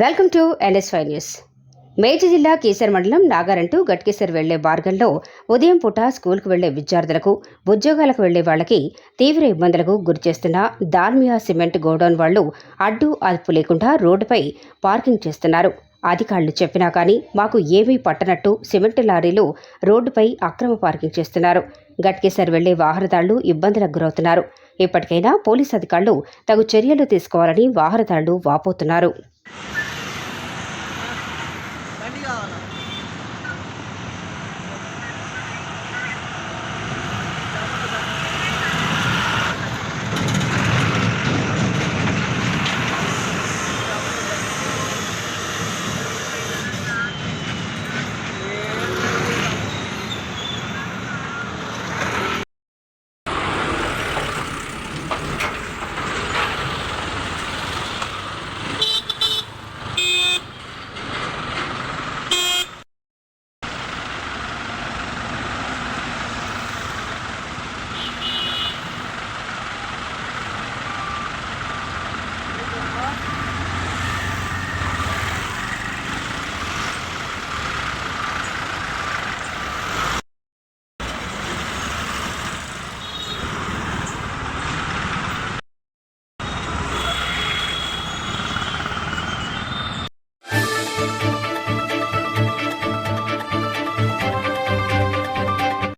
Welcome to NSY news. Medchal జిల్లా కేసర్ మండలం నాగారంటూ గట్కేసర్ వెళ్ళే మార్గంలో ఉదయం పూట స్కూల్కు వెళ్ళే విద్యార్థులకు ఉద్యోగాలకు వెళ్ళే వాళ్ళకి తీవ్ర ఇబ్బందులకు గురిచేస్తున్న దాల్మియా సిమెంట్ గోడౌన్ వాళ్ళు అడ్డు అదుపు లేకుండా రోడ్డుపై పార్కింగ్ చేస్తున్నారు. అధికారులు చెప్పినా కానీ మాకు ఏమీ పట్టనట్టు సిమెంట్ లారీలు రోడ్డుపై అక్రమ పార్కింగ్ చేస్తున్నారు. గట్కేసర్ వెళ్ళే వాహనదారులు ఇబ్బందులకు గురవుతున్నారు. ఇప్పటికైనా పోలీస్ అధికారులు తగు చర్యలు తీసుకోవాలని వాహనదారులు వాపోతున్నారు. そ了。